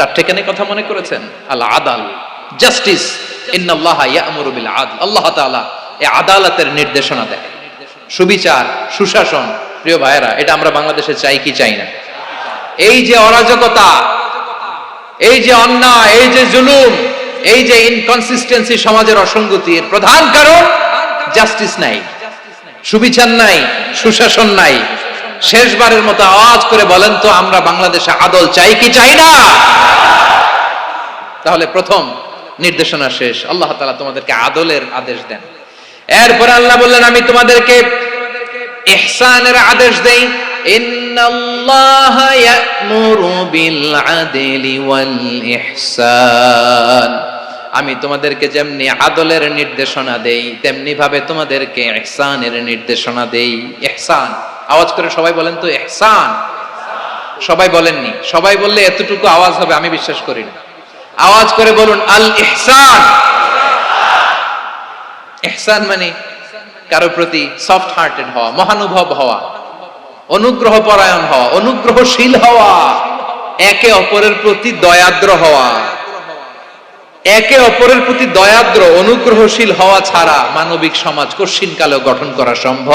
চারটে কেন কথা মনে করেছেন? আল আদাল জাস্টিস আল্লাহ তাআলা আদালতের নির্দেশনা দেয়। সুবিচার, সুশাসন, প্রিয় ভাইয়েরা, এটা আমরা বাংলাদেশে চাই কি চাই না? এই যে অরাজকতা, এই যে অন্যায়, এই যে জুলুম, এই যে ইনকনসিস্টেন্সি সমাজের অসঙ্গতি এর প্রধান কারণ জাস্টিস নাই। সুবিচার নাই, সুশাসন নাই। শেষবারের মতো আওয়াজ করে বলেন তো, আমরা বাংলাদেশে আদল চাই কি চাই না? তাহলে প্রথম নির্দেশনা শেষ। আল্লাহ তালা তোমাদেরকে আদলের আদেশ দেন। এরপরে আল্লাহ বললেন, আমি তোমাদেরকে ইহসানের আদেশ দেই। আমি তোমাদেরকে যেমনি আদলের নির্দেশনা দেই তেমনি ভাবে তোমাদেরকে ইহসানের নির্দেশনা দেই। ইহসান। আওয়াজ করে সবাই বলেন তো, ইহসান। সবাই বলেননি। সবাই বললে এতটুকু আওয়াজ হবে, আমি বিশ্বাস করি না। আওয়াজ করে বলুন, আল ইহসান। ইহসান মানে কারও প্রতি সফট হার্টেড হওয়া, মহানুভব হওয়া অনুগ্রহ পরায়ণ হওয়া, অনুগ্রহশীল হওয়া, একে অপরের প্রতি দয়াদ্র হওয়া। একে অপরের প্রতি দয়াদ্র, অনুগ্রহশীল হওয়া ছাড়া মানবিক সমাজ কশিন কালেও গঠন করা সম্ভব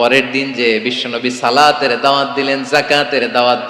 পরের দিন যে বিশ্বনবী সালাতের দাওয়াত দিলেন জাকাতের দাওয়াত